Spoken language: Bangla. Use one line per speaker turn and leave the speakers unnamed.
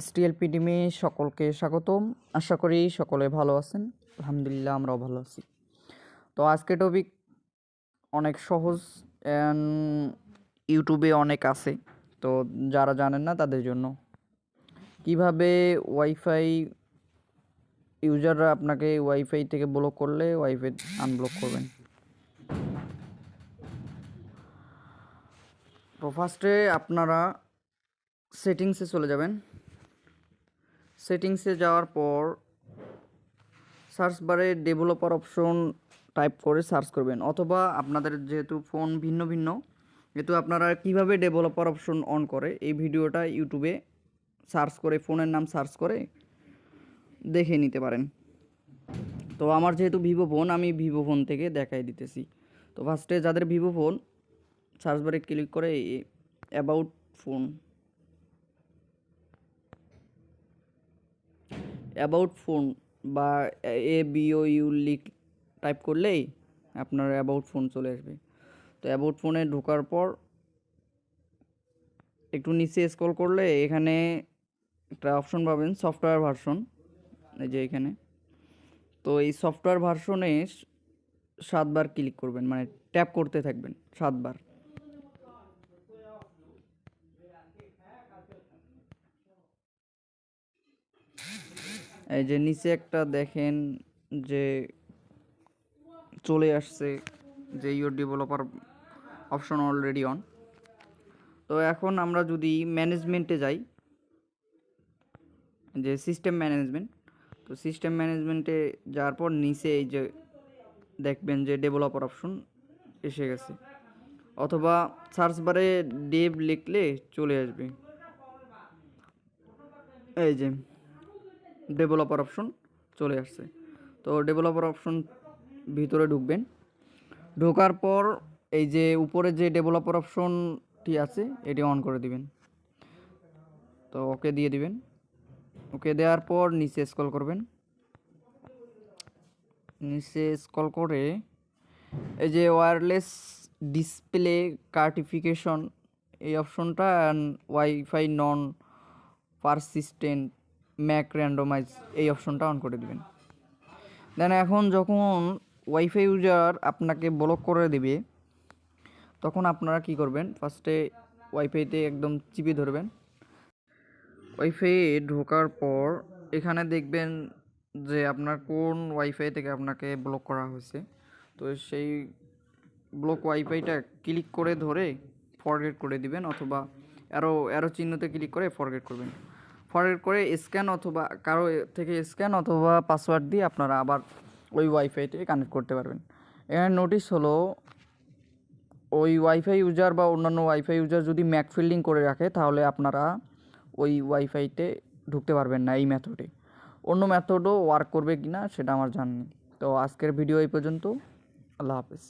এসটিএলপি টিমে সকলকে স্বাগতম। আশা করি সকলে ভালো আছেন। আলহামদুলিল্লাহ, আমরাও ভালো আছি। তো আজকে টপিক অনেক সহজ ইউটিউবে অনেক আছে। তো যারা জানেন না, তাদের জন্য। কীভাবে ওয়াইফাই ইউজাররা আপনাকে ওয়াইফাই থেকে ব্লক করলে ওয়াইফাই আনব্লক করবেন? তো ফার্স্টে আপনারা সেটিংসে চলে যাবেন। সেটিংসে যাওয়ার পর সার্চ বারে ডেভেলপার অপশন টাইপ করে সার্চ করবেন। অথবা আপনাদের যেহেতু ফোন ভিন্ন ভিন্ন যেহেতু আপনারা কীভাবে ডেভেলপার অপশন অন করে, এই ভিডিওটা ইউটিউবে সার্চ করে, ফোনের নাম সার্চ করে দেখে নিতে পারেন। তো আমার যেহেতু ভিভো ফোন, আমি ভিভো ফোন থেকে দেখাই দিতেছি। তো ফার্স্টে যাদের ভিভো ফোন, সার্চ বারে ক্লিক করে অ্যাবাউট ফোন অ্যাবাউট ফোন বা এ বিও ইউ লিখ টাইপ করলেই আপনার অ্যাবাউট ফোন চলে আসবে। তো অ্যাবাউট ফোনে ঢোকার পর একটু নিচে স্ক্রল করলে এখানে একটা অপশন পাবেন সফটওয়্যার ভার্সন এই যে এখানে। তো এই সফটওয়্যার ভার্সনে সাতবার ক্লিক করবেন মানে ট্যাপ করতে থাকবেন সাতবার। এই যে নিচে একটা দেখেন যে চলে আসছে যে your developer option already on তো এখন আমরা যদি ম্যানেজমেন্টে যাই, যে সিস্টেম ম্যানেজমেন্ট তো সিস্টেম ম্যানেজমেন্টে যাওয়ার পর নিচে এই যে দেখবেন যে ডেভেলপার অপশন এসে গেছে। অথবা সার্চ বারে ডেভ লিখলে চলে আসবে। এই যে ডেভেলপার অপশন চলে আসছে। তো ডেভেলপার অপশন ভিতরে ঢুকবেন। ঢোকার পর এই যে উপরে যে ডেভেলপার অপশনটি আছে, এটি অন করে দিবেন। তো ওকে দিয়ে দিবেন। ওকে দেওয়ার পর নিচে স্ক্রল করবেন। নিচে স্ক্রল করে এই যে ওয়্যারলেস ডিসপ্লে কার্টিফিকেশন এই অপশনটা wifi non persistent MAC randomise এই অপশনটা অন করে দিবেন। দেন এখন যখন ওয়াইফাই ইউজার আপনাকে ব্লক করে দেবে, তখন আপনারা কি করবেন? ফার্স্টে ওয়াইফাইতে একদম চিপে ধরবেন। ওয়াইফাইয়ে ঢোকার পর এখানে দেখবেন যে আপনার কোন ওয়াইফাই থেকে আপনাকে ব্লক করা হয়েছে। তো সেই ব্লক ওয়াইফাইটা ক্লিক করে ধরে ফরগেট করে দিবেন অথবা অ্যারো অ্যারো চিহ্নতে ক্লিক করে ফরগেট করবেন। ফরগেট করে স্ক্যান অথবা কারও থেকে স্ক্যান অথবা পাসওয়ার্ড দিয়ে আপনারা আবার ওই ওয়াইফাইতে কানেক্ট করতে পারবেন। এখানে নোটিশ হলো, ওই ওয়াইফাই ইউজার বা অন্যান্য ওয়াইফাই ইউজার যদি ম্যাক ফিল্ডিং করে রাখে, তাহলে আপনারা ওই ওয়াইফাইতে ঢুকতে পারবেন না এই মেথডে অন্য মেথডও ওয়ার্ক করবে কি না সেটা আমার জানি তো আজকের ভিডিও এই পর্যন্ত। আল্লাহ হাফেজ।